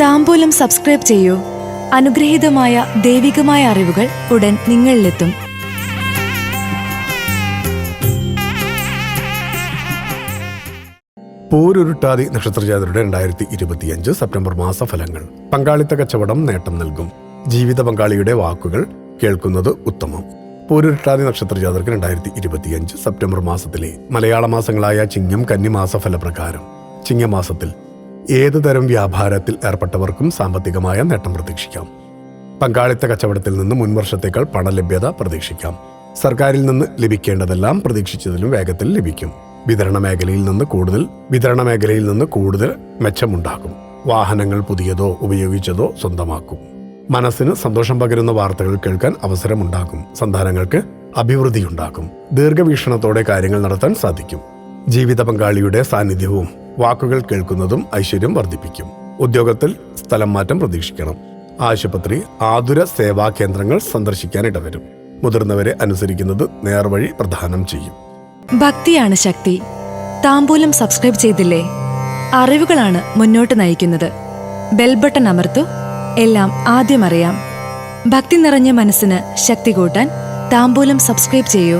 താമ്പൂലം subscribe ചെയ്യൂ. അനുഗ്രഹീതമായ ദൈവികമായ അറിവുകൾ ഉടൻ നിങ്ങളിലെത്തും. പൂരുരുട്ടാതി നക്ഷത്രജാതരുടെ രണ്ടായിരത്തി ഇരുപത്തിയഞ്ച് സെപ്റ്റംബർ മാസഫലങ്ങൾ. പങ്കാളിത്ത കച്ചവടം നേട്ടം നൽകും. ജീവിത പങ്കാളിയുടെ വാക്കുകൾ കേൾക്കുന്നത് ഉത്തമം. പൂരുരുട്ടാതി നക്ഷത്രജാതർക്ക് രണ്ടായിരത്തി ഇരുപത്തിയഞ്ച് സെപ്റ്റംബർ മാസത്തിലെ മലയാള മാസങ്ങളായ ചിങ്ങം കന്നിമാസ ഫലപ്രകാരം ചിങ്ങമാസത്തിൽ ഏതു തരം വ്യാപാരത്തിൽ ഏർപ്പെട്ടവർക്കും സാമ്പത്തികമായ നേട്ടം പ്രതീക്ഷിക്കാം. പങ്കാളിത്ത കച്ചവടത്തിൽ നിന്ന് മുൻവർഷത്തേക്കാൾ പണലഭ്യത പ്രതീക്ഷിക്കാം. സർക്കാരിൽ നിന്ന് ലഭിക്കേണ്ടതെല്ലാം പ്രതീക്ഷിച്ചതിലും വേഗത്തിൽ ലഭിക്കും. വിതരണ മേഖലയിൽ നിന്ന് കൂടുതൽ വിതരണ മേഖലയിൽ നിന്ന് കൂടുതൽ മെച്ചമുണ്ടാകും. വാഹനങ്ങൾ പുതിയതോ ഉപയോഗിച്ചതോ സ്വന്തമാക്കും. മനസ്സിന് സന്തോഷം പകരുന്ന വാർത്തകൾ കേൾക്കാൻ അവസരമുണ്ടാകും. സന്താനങ്ങൾക്ക് അഭിവൃദ്ധിയുണ്ടാക്കും ദീർഘവീക്ഷണത്തോടെ കാര്യങ്ങൾ നടത്താൻ സാധിക്കും. ജീവിത പങ്കാളിയുടെ സാന്നിധ്യവും വാക്കുകൾ കേൾക്കുന്നതും ഐശ്വര്യം വർദ്ധിപ്പിക്കും. ഉദ്യോഗത്തിൽ സ്ഥലം മാറ്റം പ്രതീക്ഷിക്കണം. ആശുപത്രി ആതുര സേവാ കേന്ദ്രങ്ങൾ സന്ദർശിക്കാൻ ഇടവരും. മുതിർന്നവരെ അനുസരിക്കുന്നത് നേർവഴി പ്രധാനം ചെയ്യും. ഭക്തിയാണ് ശക്തി. താമ്പൂലം സബ്സ്ക്രൈബ് ചെയ്തില്ലേ? അറിവുകളാണ് മുന്നോട്ട് നയിക്കുന്നത്. ബെൽ ബട്ടൺ അമർത്തു. എല്ലാം ആദ്യം അറിയാം. ഭക്തി നിറഞ്ഞ മനസ്സിന് ശക്തി കൂട്ടാൻ താമ്പൂലം സബ്സ്ക്രൈബ് ചെയ്യൂ.